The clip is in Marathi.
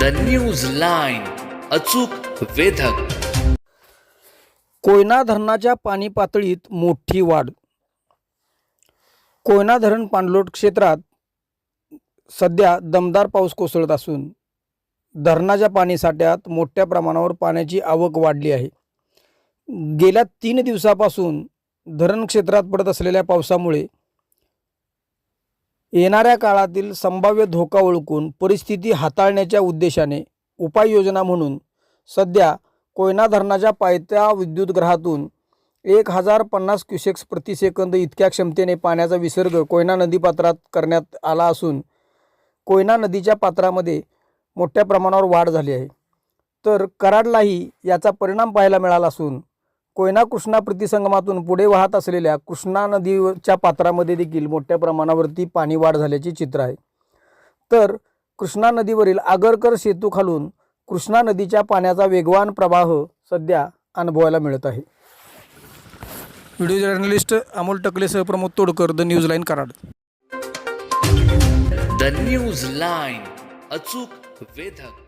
द न्यूज लाईन अचूक वेधक. कोयना धरणाच्या पाणी पातळीत मोठी वाढ. कोयना धरण पाणलोट क्षेत्रात सध्या दमदार पाऊस कोसळत असून धरणाच्या पाणीसाठ्यात मोठ्या प्रमाणावर पाण्याची आवक वाढली आहे. गेल्या तीन दिवसापासून धरण क्षेत्रात पडत असलेल्या पावसामुळे येणाऱ्या काळातील संभाव्य धोका ओळखून परिस्थिती हाताळण्याच्या उद्देशाने उपाययोजना म्हणून सध्या कोयना धरणाच्या पायथ्या विद्युतग्रहातून एक हजार पन्नास क्युसेक्स प्रतिसेकंद इतक्या क्षमतेने पाण्याचा विसर्ग कोयना नदीपात्रात करण्यात आला असून कोयना नदीच्या पात्रामध्ये मोठ्या प्रमाणावर वाढ झाली आहे. तर कराडलाही याचा परिणाम पाहायला मिळाला असून कोयना कृष्णा प्रतिसंगमातून पुढे वाहत असलेल्या कृष्णा नदीच्या पात्रामध्ये देखील मोठ्या प्रमाणावरती पाणी वाढ झाल्याचे चित्र आहे. तर कृष्णा नदीवरील आगरकर सेतू खालून कृष्णा नदीच्या पाण्याचा वेगवान प्रवाह सध्या अनुभवायला मिळत आहे. Video journalist Amol टकलेसह Pramod Todkar the news line Karad. The news line अचूक वेधक.